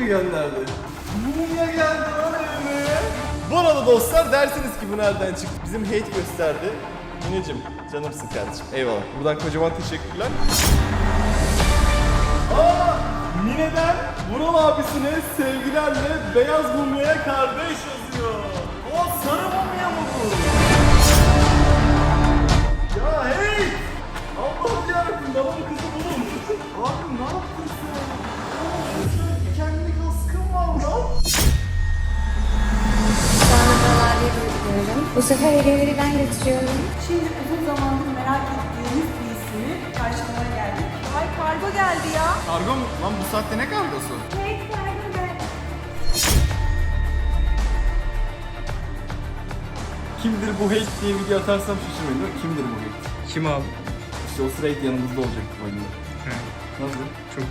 mi gönderdi? Niye geldi lan evime? Bu arada dostlar dersiniz ki bu nereden çıktı? Bizim hate gösterdi. Mineciğim canımsın kardeşim. Eyvallah. Buradan kocaman teşekkürler. Aa! Mine'den Vural abisine sevgilerle beyaz mumyaya kardeş yazıyor. O sarı mumya mı bu? Ya hey! Allah'ım yarabbim babamın Bu sefer hediyeleri ben getiriyorum. Şimdi uzun zamandır merak ettiğimiz bir ismi karşımıza geldi. Ay kargo geldi ya. Kargo mu? Lan bu saatte ne kargosu? Evet, kargo geldi. Kimdir bu hate diye video atarsam şaşırmayın değil mi? Kimdir bu hate? Kim abi? İşte o sıra hate yanımızda olacak bu oyunda. Nasıl? Çok.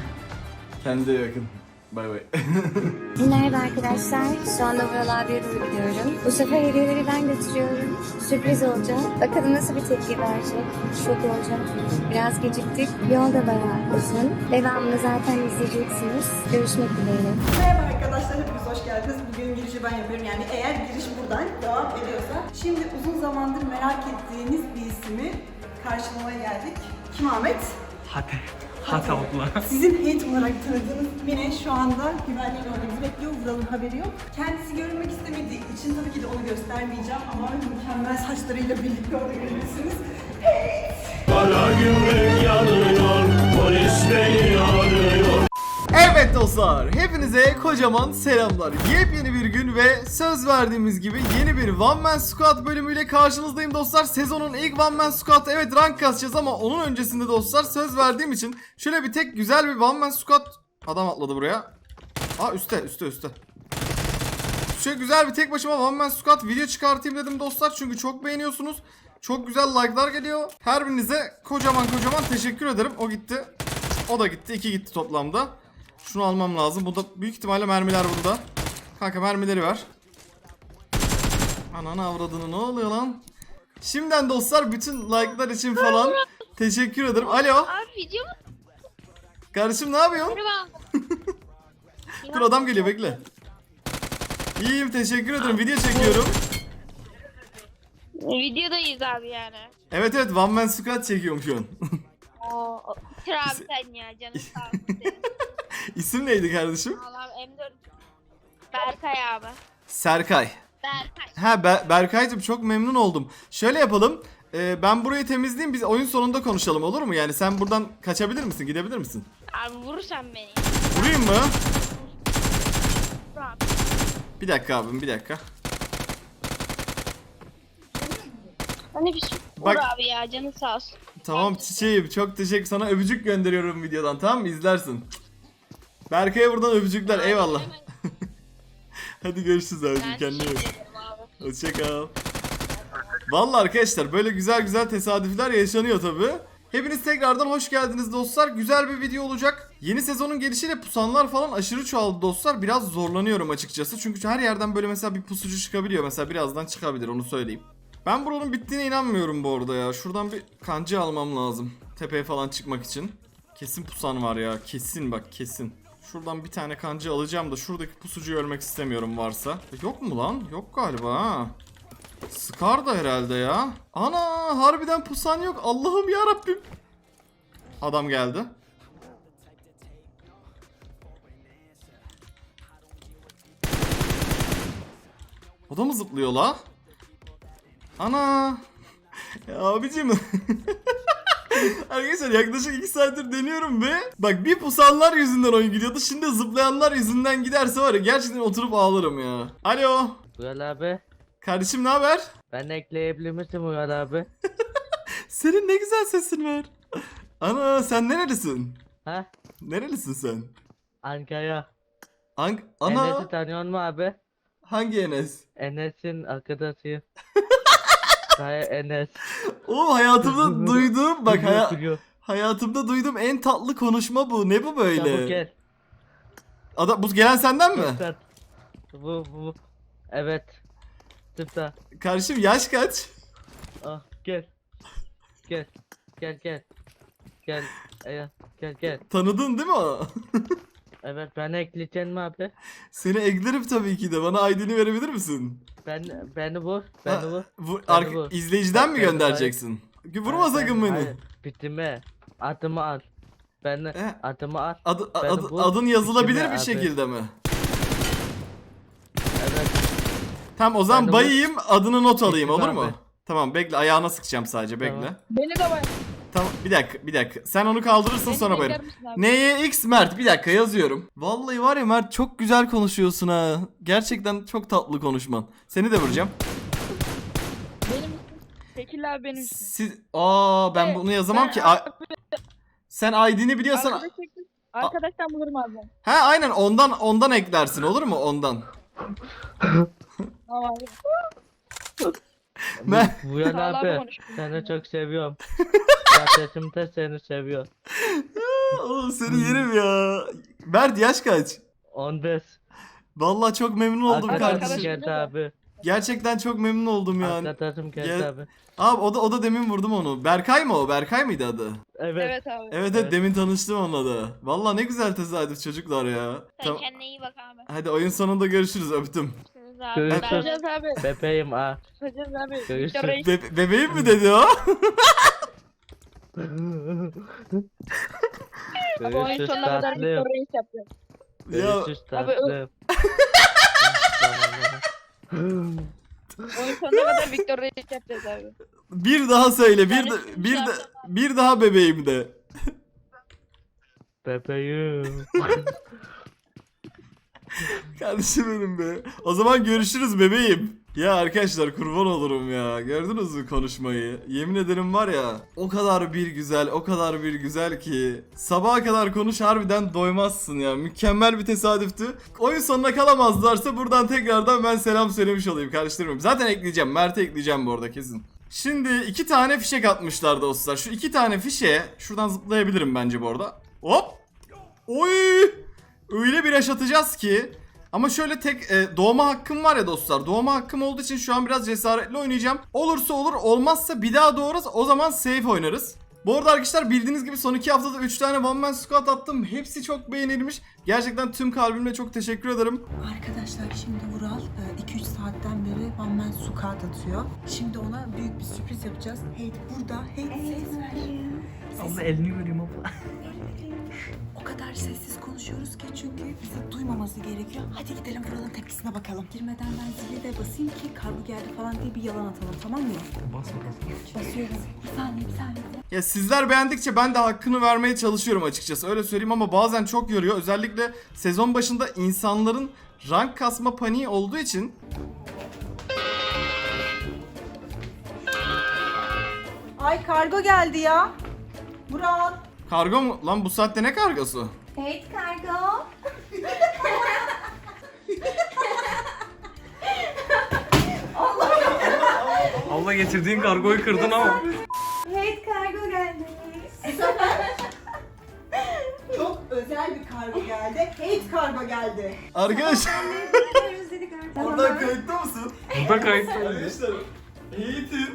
Kendine yakın. Bay bay. Merhaba arkadaşlar. Şu anda buralarda doğru gidiyorum. Bu sefer hediyeleri ben getiriyorum. Sürpriz olacak. Bakalım nasıl bir tepki verecek. Şok olacak. Biraz geciktik. Yol da bayağı uzun. Devamını zaten izleyeceksiniz. Görüşmek dileğiyle. Merhaba arkadaşlar hepiniz hoş geldiniz. Bugün girişi ben yapıyorum. Yani eğer giriş buradan devam ediyorsa. Şimdi uzun zamandır merak ettiğiniz bir ismi karşılamaya geldik. Kim Ahmet? Hadi. Abla. Sizin hate olarak tanıdığınız Mine şu anda güvenliğin orada bizi bekliyor. Vural'ın haberi yok. Kendisi görünmek istemediği için tabii ki de onu göstermeyeceğim ama mükemmel saçlarıyla birlikte orada görürsünüz. Kara gümrük yanıyor, polis beni. Evet dostlar, hepinize kocaman selamlar. Yepyeni bir gün ve söz verdiğimiz gibi yeni bir One Man Squad bölümüyle karşınızdayım dostlar. Sezonun ilk One Man Squad evet rank kasacağız ama onun öncesinde dostlar söz verdiğim için şöyle bir tek güzel bir One Man Squad adam atladı buraya. Aa üstte, üstte, üstte. Şöyle güzel bir tek başıma One Man Squad video çıkartayım dedim dostlar çünkü çok beğeniyorsunuz. Çok güzel like'lar geliyor. Her birinize kocaman kocaman teşekkür ederim. O gitti. O da gitti. iki gitti toplamda. Şunu almam lazım. Bunda büyük ihtimalle mermiler bunda. Kanka mermileri ver. Ananı avradını ne oluyor lan? Şimdiden dostlar bütün like'lar için falan teşekkür ederim. Alo. Abi video mu? Kardeşim ne yapıyorsun? Merhaba. Dur adam geliyor bekle. İyiyim teşekkür ederim. Video çekiyorum. Videodayız abi yani. Evet evet One Man Squad çekiyorum şu an. Oo, abi sen ya canım sağ olsun senin. İsim neydi kardeşim? Allah'ım M4. Berkay abi. Serkay. Berkay. Ha Ber- Berkay'cığım çok memnun oldum. Şöyle yapalım. Ee, ben burayı temizleyeyim biz oyun sonunda konuşalım olur mu? Yani sen buradan kaçabilir misin? Gidebilir misin? Abi vurursan beni. Vurayım mı? Vur abi. Bir dakika abim bir dakika. Hani bir şey. Vur Bak- abi ya canın sağ olsun. Tamam çiçeğim çok teşekkür sana öpücük gönderiyorum videodan tamam mı izlersin. Berkay'a buradan öpücükler eyvallah. Hadi görüşürüz abicim kendine iyi bak. Hoşçakal. Vallahi arkadaşlar böyle güzel güzel tesadüfler yaşanıyor tabi. Hepiniz tekrardan hoş geldiniz dostlar. Güzel bir video olacak. Yeni sezonun gelişiyle pusanlar falan aşırı çoğaldı dostlar. Biraz zorlanıyorum açıkçası. Çünkü her yerden böyle mesela bir pusucu çıkabiliyor. Mesela birazdan çıkabilir onu söyleyeyim. Ben buranın bittiğine inanmıyorum bu arada ya. Şuradan bir kancı almam lazım. Tepeye falan çıkmak için. Kesin pusan var ya. Kesin bak kesin. Şuradan bir tane kancı alacağım da şuradaki pusucuyu ölmek istemiyorum varsa. Yok mu lan? Yok galiba ha. Scar da herhalde ya. Ana harbiden pusan yok. Allah'ım ya Rabbim. Adam geldi. O da mı zıplıyor la? Ana. Ya abicim. Arkadaşlar yaklaşık 2 saattir deniyorum ve bak bir pusanlar yüzünden oyun gidiyordu. Şimdi zıplayanlar yüzünden giderse var ya gerçekten oturup ağlarım ya. Alo. Murat abi. Kardeşim ne haber? Ben ekleyebilir misin Murat abi? Senin ne güzel sesin var. Ana sen nerelisin? Ha? Nerelisin sen? Ankara. Hangi? Ana Enes'i tanıyor musun abi? hangi Enes? Enes'in arkadaşıyım. Hayır Enes. Oğlum hayatımda duyduğum bak haya- hayatımda duyduğum en tatlı konuşma bu. Ne bu böyle? Çabuk gel. Adam bu gelen senden mi? Bu bu. Evet. Tıkla. Kardeşim yaş kaç? Ah gel. Gel. Gel gel. Gel. Gel gel. Tanıdın değil mi o? Evet beni ekleyeceksin mi abi? Seni eklerim tabii ki de. Bana ID'ni verebilir misin? Ben beni vur. Beni Ha, vur. Bu, Ben arka- bu. izleyiciden mi Ben- göndereceksin? Vurma Ben- sakın ben- beni. Hayır, bitime. Adımı al. Ben He. adımı al. Adı, Ben adı- bu adın yazılabilir bir abi. şekilde mi? Evet. Tamam o zaman Ben de bu- bayayım adını not alayım Bitime olur mu? abi. Tamam bekle ayağına sıkacağım sadece bekle. Tamam. Beni de var. Tamam bir dakika bir dakika. Sen onu kaldırırsın sonra abi? Neye X Mert bir dakika yazıyorum. Vallahi var ya Mert çok güzel konuşuyorsun ha. Gerçekten çok tatlı konuşman. Seni de vuracağım. Benim misin? Şekil abi benim? Siz Aa ben Evet, bunu yazamam ben ki. A- Sen ID'ni biliyorsan Arkadaş şekil. Arkadaştan bulurum abi. Ha aynen ondan ondan eklersin olur mu ondan? Tamam. Ben Buyur Vallahi abi. konuştum. Seni çok seviyorum. Kardeşim de seni seviyor. Oğlum seni yerim ya. Mert yaş kaç? 15. Vallahi çok memnun oldum Arkadaşım kardeşim. geldi abi. Gerçekten çok memnun oldum yani. Arkadaşım geldi Gel- abi. Abi o da o da demin vurdum onu. Berkay mı o? Berkay mıydı adı? Evet. Evet abi. Evet evet, Evet. demin tanıştım onunla da. Vallahi ne güzel tesadüf çocuklar ya. Sen Tamam. kendine iyi bak abi. Hadi oyun sonunda görüşürüz öptüm. Abi. Görüşürüz. Abi. Bebeğim ha. Görüşürüz abi. Görüşürüz. Victor Reis. Be- bebeğim mi dedi o? Abi oyun Görüşürüz sonuna kadar tatlım. Victor Reis yapacağız. ya Görüşürüz Abi, tatlım. Oyun sonuna kadar Victor Reis yapacağız abi. bir daha söyle. Bir Yani de, bir de, bir daha bebeğim de. Bebeğim. Kardeşim benim be. O zaman görüşürüz bebeğim. Ya arkadaşlar kurban olurum ya. Gördünüz mü konuşmayı? Yemin ederim var ya. O kadar bir güzel, o kadar bir güzel ki. Sabaha kadar konuş harbiden doymazsın ya. Mükemmel bir tesadüftü. Oyun sonuna kalamazlarsa buradan tekrardan ben selam söylemiş olayım kardeşlerim. Zaten ekleyeceğim. Mert'e ekleyeceğim bu arada kesin. Şimdi iki tane fişek atmışlar dostlar. Şu iki tane fişe şuradan zıplayabilirim bence bu arada. Hop. Oy! Öyle bir yaşatacağız ki ama şöyle tek e, doğma hakkım var ya dostlar. Doğma hakkım olduğu için şu an biraz cesaretli oynayacağım. Olursa olur, olmazsa bir daha doğuruz. O zaman safe oynarız. Bu arada arkadaşlar bildiğiniz gibi son iki haftada 3 tane one man squad attım. Hepsi çok beğenilmiş. Gerçekten tüm kalbimle çok teşekkür ederim. Arkadaşlar şimdi Vural 2-3 saatten beri One Man Squat atıyor. Şimdi ona büyük bir sürpriz yapacağız. Hey burada, hey ses ver. Abla elini göreyim abla. O kadar sessiz konuşuyoruz ki çünkü bizi duymaması gerekiyor. Hadi gidelim Vural'ın tepkisine bakalım. Girmeden ben zili de basayım ki kargo geldi falan diye bir yalan atalım tamam mı? Basma basma. Basıyorum. Bir saniye bir saniye. Ya sizler beğendikçe ben de hakkını vermeye çalışıyorum açıkçası. Öyle söyleyeyim ama bazen çok yoruyor. Özellikle sezon başında insanların rank kasma paniği olduğu için Ay kargo geldi ya. Vural. Kargo mu? Lan bu saatte ne kargosu? Evet kargo. Abla getirdiğin kargoyu kırdın ama. Evet kargo geldi. Çok özel bir kargo geldi. Hate kargo geldi. Arkadaşlar Bekliyoruz dedik artık. oradan kayıtta mısın? Burada kayıt. Arkadaşlar Yiğit'in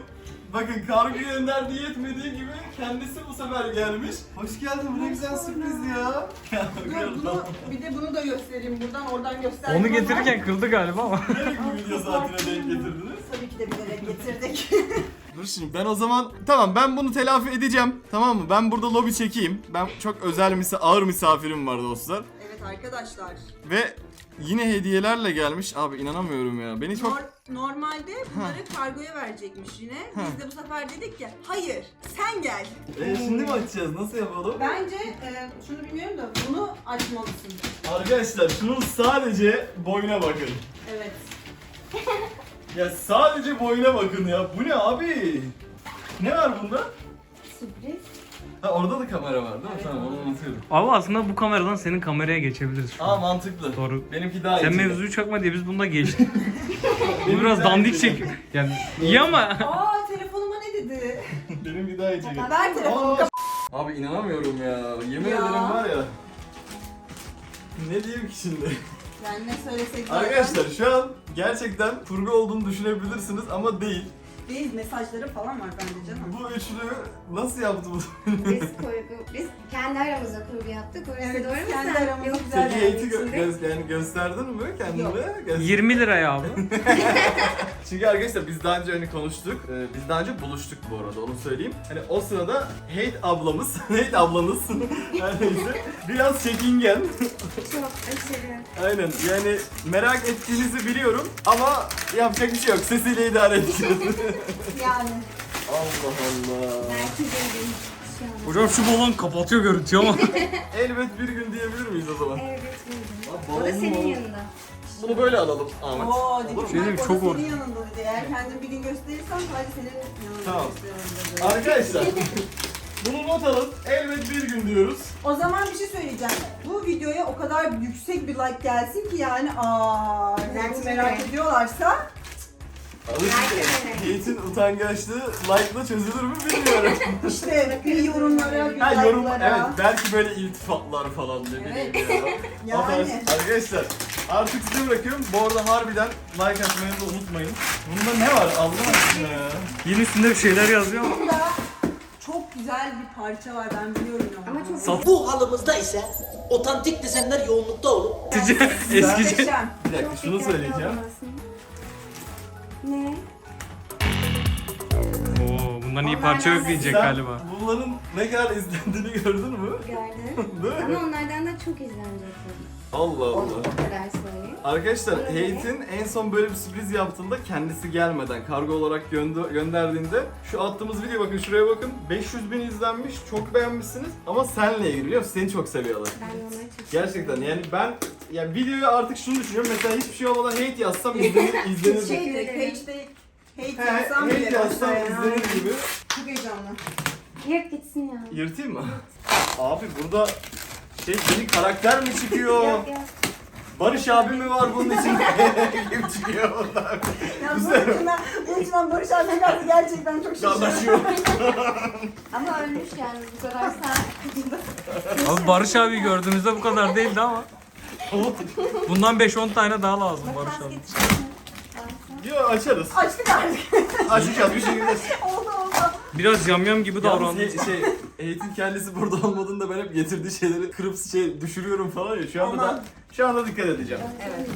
bakın kargo gönderdiği yetmediği gibi kendisi bu sefer gelmiş. Hoş geldin bu ne güzel sürpriz ya. Ya Dur bunu bir de bunu da göstereyim buradan oradan göstereyim. Onu getirirken kırdı galiba ama. Nereye bu video saatine denk getirdiniz? Tabii ki de bilerek getirdik. Dur şimdi ben o zaman tamam ben bunu telafi edeceğim tamam mı? Ben burada lobi çekeyim. Ben çok özel misa ağır misafirim var dostlar. Arkadaşlar. Ve yine hediyelerle gelmiş. Abi inanamıyorum ya. Beni çok Nor- normalde bunları kargoya verecekmiş yine. Biz de bu sefer dedik ki hayır sen gel. E, şimdi mi açacağız? Nasıl yapalım? Bence e, şunu bilmiyorum da bunu açmalısın. Arkadaşlar şunun sadece boyuna bakın. Evet. Ya sadece boyuna bakın ya. Bu ne abi? Ne var bunda? Sürpriz. Ha orada da kamera var değil mi? Tamam onu unutuyorum. Abi aslında bu kameradan senin kameraya geçebiliriz şu Aa an. mantıklı. Doğru. Benimki daha iyi. Sen mevzuyu çakma diye biz bunda geçtik. Bu biraz dandik çekiyor. Yani iyi ama Aa telefonuma ne dedi? Benimki daha iyi çekiyor. Ver telefonumu Aa, Abi inanamıyorum ya. Yemin Ya. ederim var ya. Ne diyeyim ki şimdi? Yani ne söylesek zaten Arkadaşlar şu an gerçekten kurgu olduğunu düşünebilirsiniz ama değil. Değil mesajları falan var bence canım. Bu üçlü nasıl yaptı bu? Biz koyduk. Biz kendi aramızda kurgu yaptık. Orası Evet, doğru mu kendi sen? aramızda Yok, güzel Peki gö- içinde. göz- yani gösterdin mi kendini? Yok. Göster- 20 liraya abi. Çünkü arkadaşlar biz daha önce hani konuştuk. Ee, biz daha önce buluştuk bu arada onu söyleyeyim. Hani o sırada Hate ablamız, Hate ablanız her neyse biraz çekingen. Çok aşırı. Aynen yani merak ettiğinizi biliyorum ama yapacak bir şey yok. Sesiyle idare edeceğiz. Yani. Allah Allah. Belki de bir şey. Hocam şu balon kapatıyor görüntüyü ama. Elbet bir gün diyebilir miyiz o zaman? Evet, bildim. Abi, O da balonlu senin balon. yanında. Bunu böyle alalım Ahmet. Oo, Olur mu? Da çok or- senin yanında dedi. Eğer kendin bir gün gösterirsen sadece senin yanında Tamam. gösteririm dedi. Arkadaşlar bunu not alın. Elbet bir gün diyoruz. O zaman bir şey söyleyeceğim. Bu videoya o kadar yüksek bir like gelsin ki yani aa de. merak ediyorlarsa Hate'in utangaçlığı like'la çözülür mü bilmiyorum. işte bir yorumlara, bir ha yorum evet like'lara. belki böyle iltifatlar falan ne bileyim ya. Yani. Arkadaşlar artık size bırakıyorum. Bu arada harbiden like atmayı da unutmayın. Bunda ne var Allah aşkına ya. Yine üstünde bir şeyler yazıyor ama. Bunda çok güzel bir parça var ben biliyorum ya. Ama çok Sat- Bu halımızda ise otantik desenler yoğunlukta olup Eskici. Muhteşem. Bir dakika şunu söyleyeceğim. Ne? Oo, bundan iyi parça yok diyecek Sen galiba. bunların ne kadar izlendiğini gördün mü? Gördüm. Değil mi? Ama onlardan da çok izlenecek. Allah O Allah. kadar söyleyeyim. Arkadaşlar Hate'in en son böyle bir sürpriz yaptığında kendisi gelmeden kargo olarak gönder- gönderdiğinde şu attığımız video bakın şuraya bakın 500 bin izlenmiş çok beğenmişsiniz ama senle ilgili biliyor musun? Seni çok seviyorlar. Ben de onları çok Gerçekten yani ben ya videoyu artık şunu düşünüyorum mesela hiçbir şey olmadan hate yazsam izlenir izlenir. Şey hate'de He, hate yazsam hate bile yazsam yani. izlenir gibi. Çok heyecanlı. Yırt gitsin ya. Yırtayım mı? Abi burada şey yeni karakter mi çıkıyor? Yok yok. Barış abi mi var bunun içinde? Kim çıkıyor bunlar? Ya bunun içinden, bunun içinden Barış abi geldi gerçekten çok şaşırdım. Anlaşıyor. Ama ölmüş yani bu kadar saat. Abi Barış abi gördüğümüzde bu kadar değildi ama. Bundan 5-10 tane daha lazım Barış abi. getirsene. Yo açarız. Açtık artık. Açacağız bir şekilde. oldu oldu. Biraz yamyam gibi Yalnız davrandı. şey, şey eğitim kendisi burada olmadığında ben hep getirdiği şeyleri kırıp şey düşürüyorum falan ya. Şu anda Aman. da şu anda dikkat edeceğim. Evet.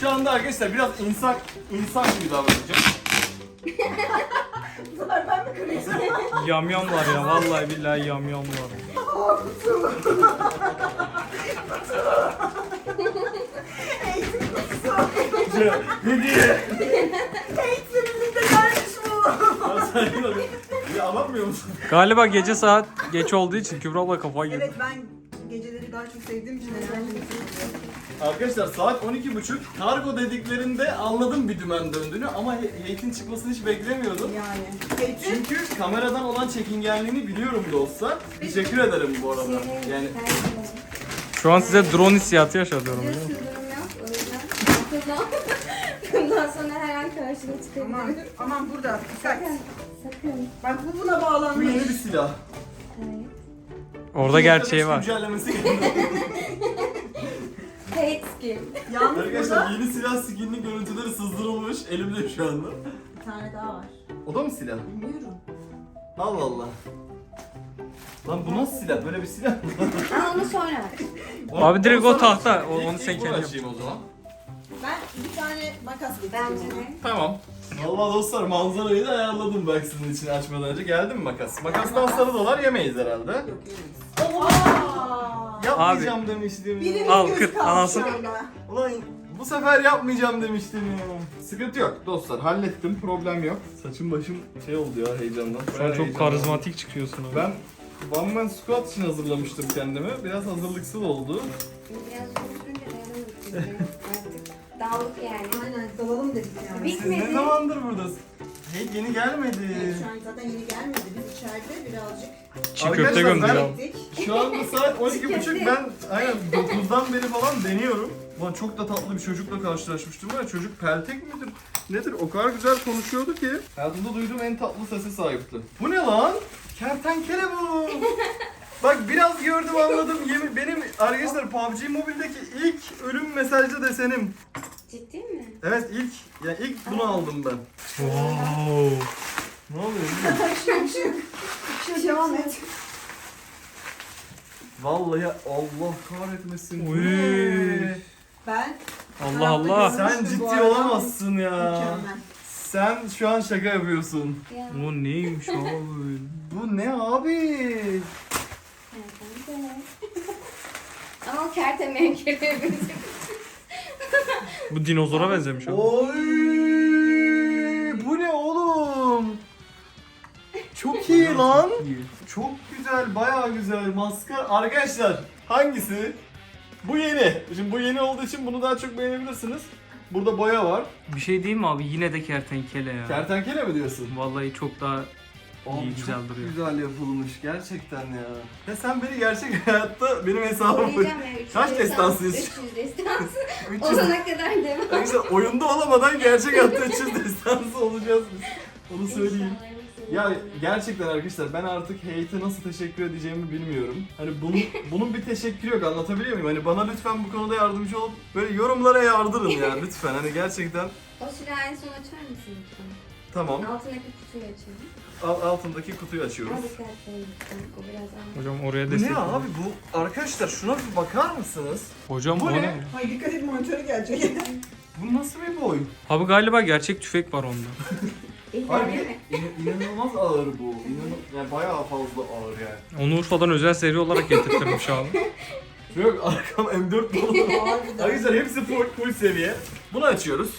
Şu anda arkadaşlar biraz insan insan gibi davranacağım. Bu sefer ben mi kırayım? Yamyam var ya vallahi billahi yamyam var. Hediye. Birlikte gelmiş bu. ya alamıyor musun? Galiba gece saat geç olduğu için Kübra abla kafayı yedi. Evet ben geceleri daha çok sevdiğim için enerjim Arkadaşlar saat 12.30 kargo dediklerinde anladım bir dümen döndüğünü ama Hate'in çıkmasını hiç beklemiyordum. yani. Hate'in Çünkü kameradan olan çekingenliğini biliyorum dostlar. Teşekkür ederim bu arada. Şey, Yani Şu an size drone hissiyatı yaşatıyorum. biliyor musun? yok. O yüzden bundan, bundan sonra her an karşına Aman, çıkabilir. aman burada. Dikkat. Sakın. Sakın. Bak bu buna bu bağlanmış. yeni bir silah. Evet. Orada gerçeği var. Güncellemesi geldi. Hate skin. Yalnız Arkadaşlar burada yeni silah skininin görüntüleri sızdırılmış elimde şu anda. bir tane daha var. O da mı silah? Bilmiyorum. Allah Allah. Lan bu nasıl silah? Böyle bir silah mı? Ama onu sonra. Abi direkt o tahta. O- onu sen ilk kendin yap. açayım o zaman. Ben bir tane makas Bence getirdim. de. Tamam. Vallahi dostlar manzarayı da ayarladım bak sizin için açmadan önce. Geldi mi makas? Makastan sarı dolar yemeyiz herhalde. Yok yemeyiz. Yapmayacağım demiştim. Birinin. Al, gözü anasını. Ulan bu sefer yapmayacağım demiştim ya. Sıkıntı yok dostlar hallettim problem yok. Saçım başım şey oldu ya heyecandan. Sen Bayağı çok heyecanlandım. karizmatik çıkıyorsun abi. Ben One Man Squat için hazırlamıştım kendimi. Biraz hazırlıksız oldu. Biraz konuşunca dayanamadık biz de. Artık dağılık yani. Aynen dalalım dedik yani. Siz ne Bitmedi. zamandır buradasınız? Hey yeni gelmedi. Evet, şu an zaten yeni gelmedi. Biz içeride birazcık Çiğ köfte Arkadaşlar, ben- ya. gittik. Şu anda saat 12.30 ben aynen 9'dan beri falan deniyorum. Ulan çok da tatlı bir çocukla karşılaşmıştım ya. Çocuk peltek midir? Nedir? O kadar güzel konuşuyordu ki. Hayatımda duyduğum en tatlı sese sahipti. Bu ne lan? Kertenkele bu. Bak biraz gördüm anladım. Yemin, benim arkadaşlar PUBG Mobile'deki ilk ölüm mesajlı desenim. Ciddi mi? Evet ilk, ya ilk bunu aldım ben. Wow. Ne oluyor? Şu şu şu devam et. Vallahi Allah kahretmesin. Bu Uy. ne? Ben Allah Allah. Sen Bu ciddi olamazsın ya. mükemmel. Sen şu an şaka yapıyorsun. Ya. O neymiş abi? Bu ne abi? De. Ama kertemeye geliyor bizim. Bu dinozora benzemiş abi. Oy! Bu ne oğlum? Çok iyi lan. Çok güzel, bayağı güzel. Maskar arkadaşlar hangisi? Bu yeni. Şimdi bu yeni olduğu için bunu daha çok beğenebilirsiniz. Burada boya var. Bir şey diyeyim mi abi? Yine de kertenkele ya. Kertenkele mi diyorsun? Vallahi çok daha Abi İyi, güzel çok duruyor. güzel yapılmış gerçekten ya. Ya sen beni gerçek hayatta benim hesabım Koruyacağım ya. Kaç destansıyız? 300 destans. 300 Olana kadar devam. Arkadaşlar oyunda olamadan gerçek hayatta 300 destansı olacağız biz. Onu söyleyeyim. Ya gerçekten arkadaşlar ben artık hate'e nasıl teşekkür edeceğimi bilmiyorum. Hani bunun bunun bir teşekkürü yok anlatabiliyor muyum? Hani bana lütfen bu konuda yardımcı olup böyle yorumlara yardırın ya lütfen. Hani gerçekten O silahı en son açar mısın lütfen? tamam. Altındaki kutuyu açalım. Al- altındaki kutuyu açıyoruz. Hocam oraya Bu destek. ne abi bu? Arkadaşlar şuna bir bakar mısınız? Hocam Bu o ne? ne? Ay dikkat et monitörü gelecek. Bu nasıl bir boy? Abi galiba gerçek tüfek var onda. Harbi in- inanılmaz ağır bu. İnanılmaz, yani bayağı fazla ağır yani. Onu Urfa'dan özel seri olarak getirtirmiş abi. Yok arkam M4 dolu. Arkadaşlar hepsi full, full seviye. Bunu açıyoruz.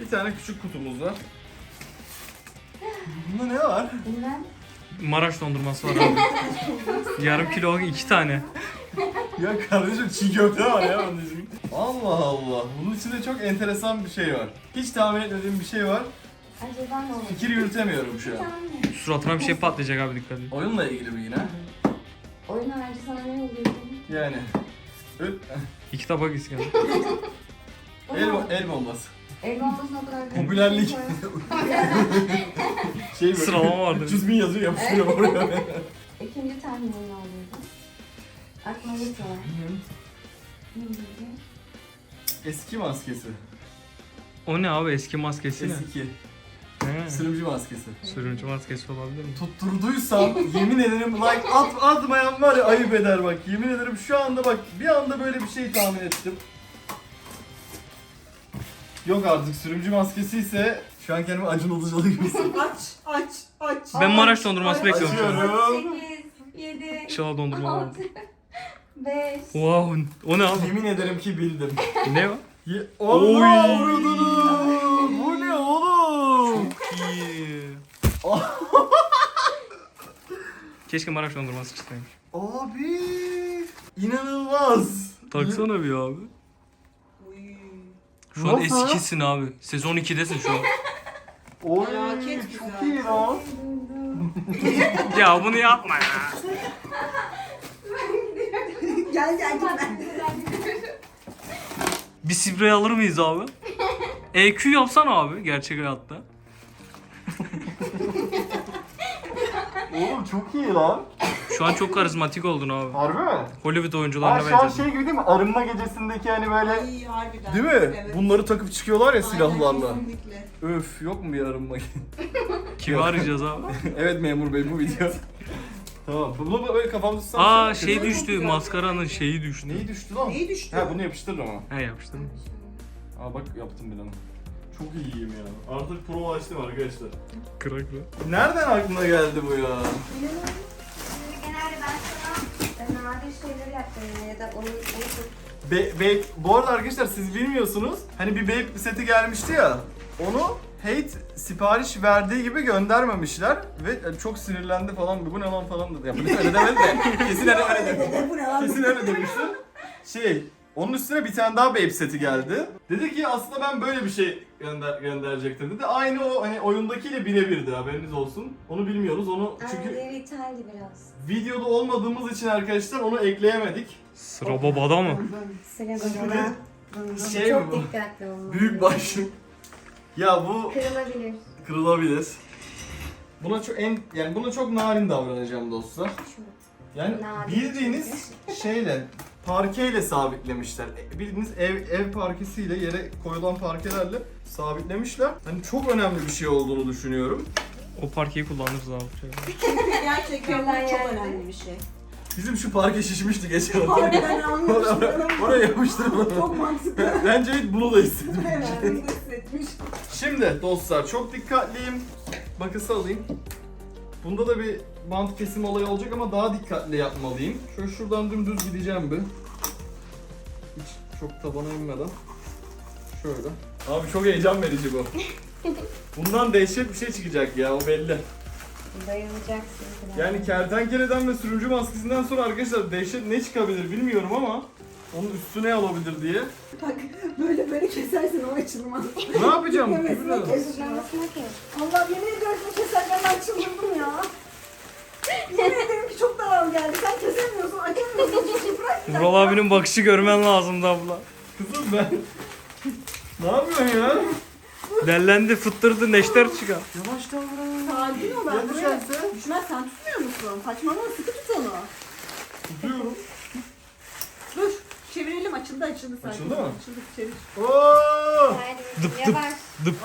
Bir tane küçük kutumuz var. Bunda ne var? Bilmem. Maraş dondurması var abi. Yarım kilo iki tane. Ya kardeşim çiğ köfte var ya onun için. Allah Allah. Bunun içinde çok enteresan bir şey var. Hiç tahmin etmediğim bir şey var. Acaba ne olur? Fikir yürütemiyorum şu an. Suratına bir şey patlayacak abi dikkat et. Oyunla ilgili mi yine? Oyun harici sana ne oluyor? Yani. Ö- İki tabak iskender. El, el bombası. El bombasına o kadar... Popülerlik. Şey böyle. Sıralama vardı. 300 bin yazıyor yapıştırıyor oraya. İkinci tahminin ne oluyordu? Aklıma bir. Ne oluyordu? Eski maskesi. O ne abi eski maskesi ne? Eski. He. Sürümcü maskesi. Sürümcü maskesi olabilir mi? Tutturduysam yemin ederim like at atmayan var ya ayıp eder bak. Yemin ederim şu anda bak bir anda böyle bir şey tahmin ettim. Yok artık sürümcü maskesi ise şu an kendimi Acun Ilıcalı gibi hissediyorum. aç aç aç. Ben Maraş dondurması bekliyorum şu an. Açıyorum. 8, 7, İnşallah dondurma var. 6, 5, Wow. O ne abi? Yemin ederim ki bildim. Ne o? Ye- Oy. Allah! Bu ne oğlum? İyi. Keşke Maraş dondurması çıksaymış. Abi inanılmaz. Taksana bir abi. Şu an Nasıl? eskisin abi. Sezon 2'desin şu an. Oy Felaket çok güzel. iyi lan. ya bunu yapma ya. gel gel gitme. Bir sprey alır mıyız abi? EQ yapsana abi gerçek hayatta. Oğlum çok iyi lan. Şu an çok karizmatik oldun abi. Harbi mi? Hollywood Aa, oyuncularına şu an benzedin. şey gibi değil mi? Arınma gecesindeki hani böyle... Ay harbiden. Değil mi? Evet. Bunları takıp çıkıyorlar ya Aynen, silahlarla. kesinlikle. Öf yok mu bir arınma Kimi arayacağız abi? Evet memur bey bu video. tamam. Bunu böyle kafamda tutsam. Aa şey- düştü, maskaranın şeyi düştü. Neyi düştü lan? Neyi düştü? Ha bunu yapıştırırım ama. He yapıştırdım. Aa bak yaptım bir an. Çok iyiyim ya. Artık pro açtım arkadaşlar. Kırak mı? Nereden aklına geldi bu ya? Nadir şeyleri yaptırıyorum ya da onun Be, be, bu arada arkadaşlar siz bilmiyorsunuz. Hani bir Babe seti gelmişti ya. Onu Hate sipariş verdiği gibi göndermemişler ve çok sinirlendi falan. Bu ne lan falan dedi. Ya ne öyle demedi de. Kesin öyle, öyle dedi. Bu ne lan? Kesin öyle demişti. Şey, onun üstüne bir tane daha Babe seti geldi. Dedi ki aslında ben böyle bir şey gönder gönderecektim dedi. Aynı o hani oyundakiyle birebirdi haberiniz olsun. Onu bilmiyoruz. Onu çünkü Anneleri ithaldi biraz. videoda olmadığımız için arkadaşlar onu ekleyemedik. Sıra babada mı? Sıra babada. şey Çok bu? dikkatli olmalı. Büyük başlık. Ya bu Kırılabilir. kırılabilir. Buna çok en yani buna çok narin davranacağım dostlar. Şu. Yani bildiğiniz şeyle parkeyle sabitlemişler. E, Bildiğiniz ev ev parkesiyle yere koyulan parkelerle sabitlemişler. Hani çok önemli bir şey olduğunu düşünüyorum. O parkeyi kullanırız abi. Gerçekten bu çok önemli bir şey. Bizim şu parke şişmişti geçen Harbiden anlamıştım. Oraya yapıştıralım. Çok mantıklı. Bence bunu da hissetmiş. Evet, bunu hissetmiş. Şimdi dostlar çok dikkatliyim. Bakısı alayım. Bunda da bir bant kesim olayı olacak ama daha dikkatli yapmalıyım. Şöyle şuradan dümdüz gideceğim bir. Hiç çok tabana inmeden. Şöyle. Abi çok heyecan verici bu. Bundan dehşet bir şey çıkacak ya o belli. Bayılacaksın. Yani kertenkeleden ve sürücü maskesinden sonra arkadaşlar dehşet ne çıkabilir bilmiyorum ama onun üstüne alabilir diye. Bak böyle böyle kesersen o açılmaz. Ne yapacağım? Bilmiyorum. kes. Allah yemin ediyorum bu keserken ben çıldırdım ya. Yemin ederim ki çok daral geldi. Sen kesemiyorsun, açamıyorsun. Bırak ya. Vural abinin bakışı görmen lazımdı abla. Kızım ben... ne yapıyorsun ya? Dellendi fıttırdı neşter çıkar. Yavaş davran. Sakin ol Ya ben buraya. düşerse? Düşmez sen tutmuyor musun? Saçmalama sıkı tut onu. Tutuyorum. Dur. Çevirelim açıldı açıldı sakin. Açıldı mı? Açıldı çevir. Oo! Hadi yavaş.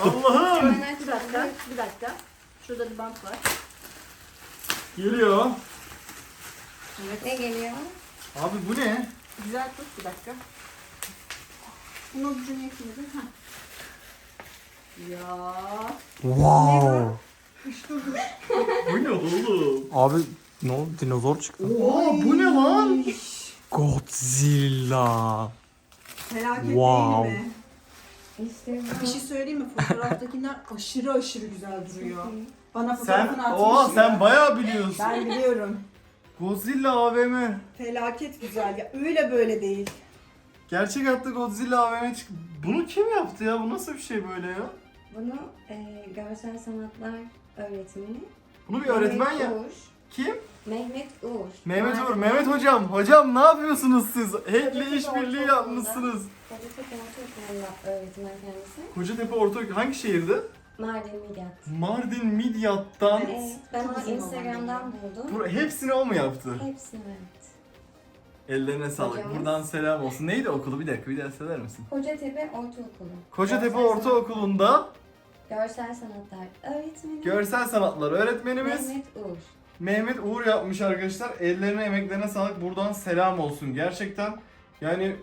Allah'ım! Hemen aç. Bir dakika bir dakika. Şurada bir bant var. Geliyor. Ne geliyor? Abi bu ne? Güzel tut bir dakika. Bunu ucunu. Heh. Ya. Wow. Bu ne oğlum? Abi ne oldu dinozor çıktı. Oha bu ne lan? Godzilla. Felaket Wow. değil mi? İşte Bir şey söyleyeyim mi? Fotoğraftakiler aşırı aşırı güzel duruyor. Bana Sen, fotoğrafını atmış. oha ya. sen bayağı biliyorsun. Ben biliyorum. Godzilla AVM. Felaket güzel ya. Öyle böyle değil. Gerçek hayatta Godzilla AVM çık. Bunu kim yaptı ya? Bu nasıl bir şey böyle ya? Bunu e, görsel sanatlar öğretmeni Bunu bir öğretmen Mehmet ya. Uğur. Kim? Mehmet Uğur. Mehmet Uğur. Mehmet hocam. Hocam ne yapıyorsunuz siz? Hack'le Kocatepe işbirliği Ortaokulu'nda. yapmışsınız. Ortaokulu'nda öğretmen kendisi. Kocatepe Orta hangi şehirde? Mardin Midyat. Mardin Midyat'tan. Evet, ben onu Instagram'dan buldum. Bu, hepsini o mu yaptı? Hepsini evet. Ellerine sağlık. Hocamız. Buradan selam olsun. Neydi okulu? Bir dakika bir daha söyler misin? Kocatepe Ortaokulu. Kocatepe Görsel Ortaokulu'nda sanat- Görsel sanatlar öğretmeni. görsel sanatlar öğretmenimiz Mehmet Uğur. Mehmet Uğur yapmış arkadaşlar. Ellerine emeklerine sağlık. Buradan selam olsun. Gerçekten yani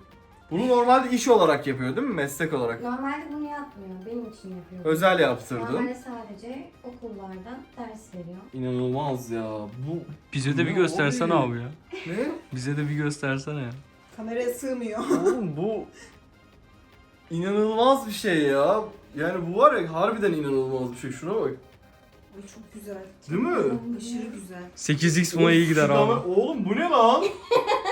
bunu normalde iş olarak yapıyor değil mi? Meslek olarak. Normalde bunu yapmıyor, benim için yapıyor. Özel yaptırdı. Normalde sadece okullardan ders veriyor. İnanılmaz ya. Bu Bize de bir Ne göstersene oluyor? abi ya. ne? Bize de bir göstersene ya. Kameraya sığmıyor. Oğlum bu inanılmaz bir şey ya. Yani bu var ya harbiden inanılmaz bir şey. Şuna bak. Ay çok güzel. Değil mi? Aşırı güzel. 8x buna iyi gider abi. Oğlum bu ne lan?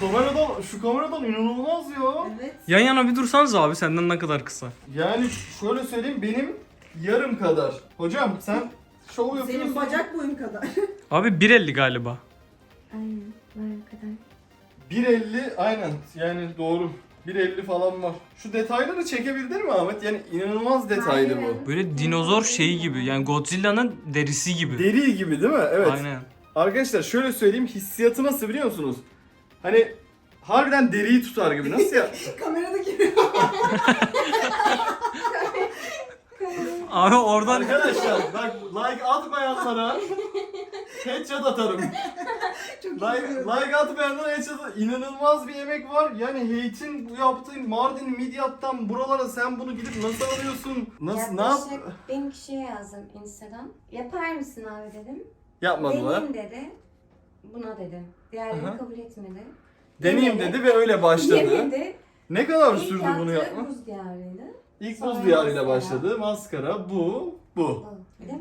kameradan, şu kameradan inanılmaz ya. Evet. Yan yana bir dursanız abi senden ne kadar kısa. Yani şöyle söyleyeyim benim yarım kadar. Hocam sen şov yapıyorsun. Senin bacak boyun kadar. Abi 1.50 galiba. Aynen, o kadar. 1.50 aynen yani doğru. 1.50 falan var. Şu detayları çekebildin mi Ahmet? Yani inanılmaz detaylı bu. Aynen. Böyle dinozor şeyi gibi yani Godzilla'nın derisi gibi. Deri gibi değil mi? Evet. Aynen. Arkadaşlar şöyle söyleyeyim hissiyatı nasıl biliyor musunuz? Hani harbiden deriyi tutar gibi. Nasıl ya? Kamerada giriyor. Abi oradan Arkadaşlar bak like atmayanlara headshot atarım. Çok Like, iyi. like atmayanlara headshot atarım. İnanılmaz bir emek var. Yani Hate'in bu yaptığı Mardin Midyat'tan buralara sen bunu gidip nasıl alıyorsun? Nasıl ne yap? Yaklaşık bin kişiye yazdım Insta'dan. Yapar mısın abi dedim. Yapmadılar. Deneyim dedi. Buna dedim. Diğerleri Aha. kabul etmedi. Deneyeyim dedi ve öyle başladı. Yemedi. Ne kadar İlk sürdü yaptığı bunu yapmak? buz diyarıydı. İlk Sonra buz diyarıyla maskara. başladı. Maskara, bu, bu. De-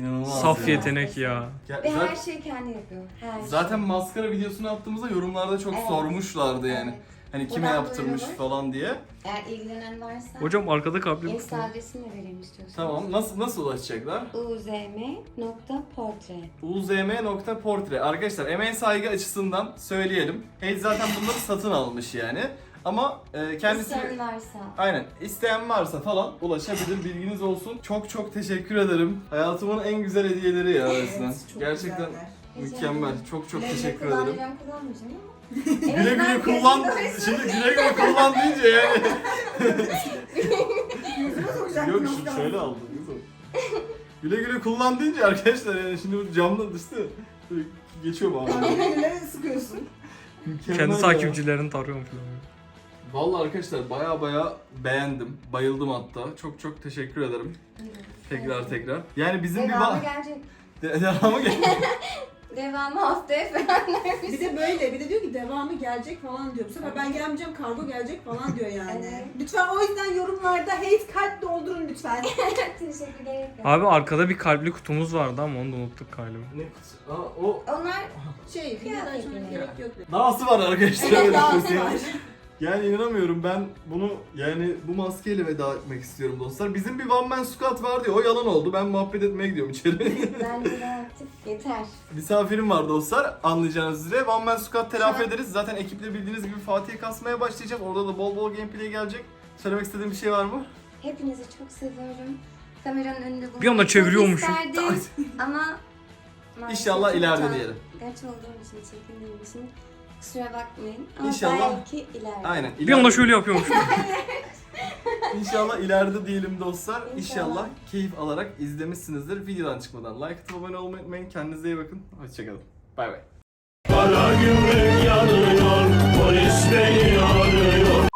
İnanılmaz. saf ya. yetenek ya. Ya Ve zaten- her şeyi kendi yapıyor. Her Zaten şey. maskara videosunu attığımızda yorumlarda çok Evet. sormuşlardı yani. Evet. Hani kime Buradan yaptırmış duyurulur. falan diye. Eğer ilgilenen varsa Hocam arkada kalbim. Insta adresini de vereyim istiyorsanız. Tamam. Nasıl nasıl ulaşacaklar? uzm.portre uzm.portre. Arkadaşlar emeğe saygı açısından söyleyelim. Hayes zaten bunları satın almış yani. Ama e, kendisi İsteyen varsa Aynen. İsteyen varsa falan ulaşabilir. Bilginiz olsun. Çok çok teşekkür ederim. Hayatımın en güzel hediyeleri ya resmen. çok Gerçekten güzeller. mükemmel. Çok çok güle teşekkür ederim. kullanacağım kullanmayacağım ama. Güle güle kullan. Şimdi güle güle kullan deyince yani. Yüzüme Yok kalsın. şöyle aldım. Güle güle kullan deyince arkadaşlar yani şimdi bu camda düştü. Geçiyor mu abi? Eline sıkıyorsun. Kendi takipçilerini tarıyorum falan. Vallahi arkadaşlar baya baya beğendim. Bayıldım hatta. Çok çok teşekkür ederim. Tekrar tekrar. Yani bizim bir Devamı va- gelecek. De- devamı gel. Devamı haftaya falan. Bir de böyle, bir de diyor ki devamı gelecek falan diyor. Bu sefer ben gelmeyeceğim, kargo gelecek falan diyor yani. Evet. Lütfen o yüzden yorumlarda hate kalp doldurun lütfen. Teşekkür ederim. Abi arkada bir kalpli kutumuz vardı ama onu da unuttuk galiba. ne kutu? Aa, o Onlar Şey, videodan sonra gerek yok. Dağısı var arkadaşlar. Evet, söyleyeyim. var. Yani inanamıyorum ben bunu yani bu maskeyle veda etmek istiyorum dostlar. Bizim bir one man squad vardı ya o yalan oldu. Ben muhabbet etmeye gidiyorum içeri. bence de artık yeter. Misafirim var dostlar anlayacağınız üzere. One man squad telafi ederiz. Zaten ekiple bildiğiniz gibi Fatih'e kasmaya başlayacak. Orada da bol bol gameplay gelecek. Söylemek istediğim bir şey var mı? Hepinizi çok seviyorum. Kameranın önünde bulunmayı Bir anda çeviriyormuşum. isterdim Ama maalesef İnşallah çok ileride diyelim. Gerçi olduğum için, çekindiğim için kusura bakmayın. Ama İnşallah- belki ileride. Aynen. Bir anda şöyle yapıyormuş. İnşallah ileride diyelim dostlar. İnşallah. İnşallah. keyif alarak izlemişsinizdir. Videodan çıkmadan like atıp abone olmayı unutmayın. Kendinize iyi bakın. Hoşçakalın. Bay bay. Kara gümrük yanıyor Polis beni arıyor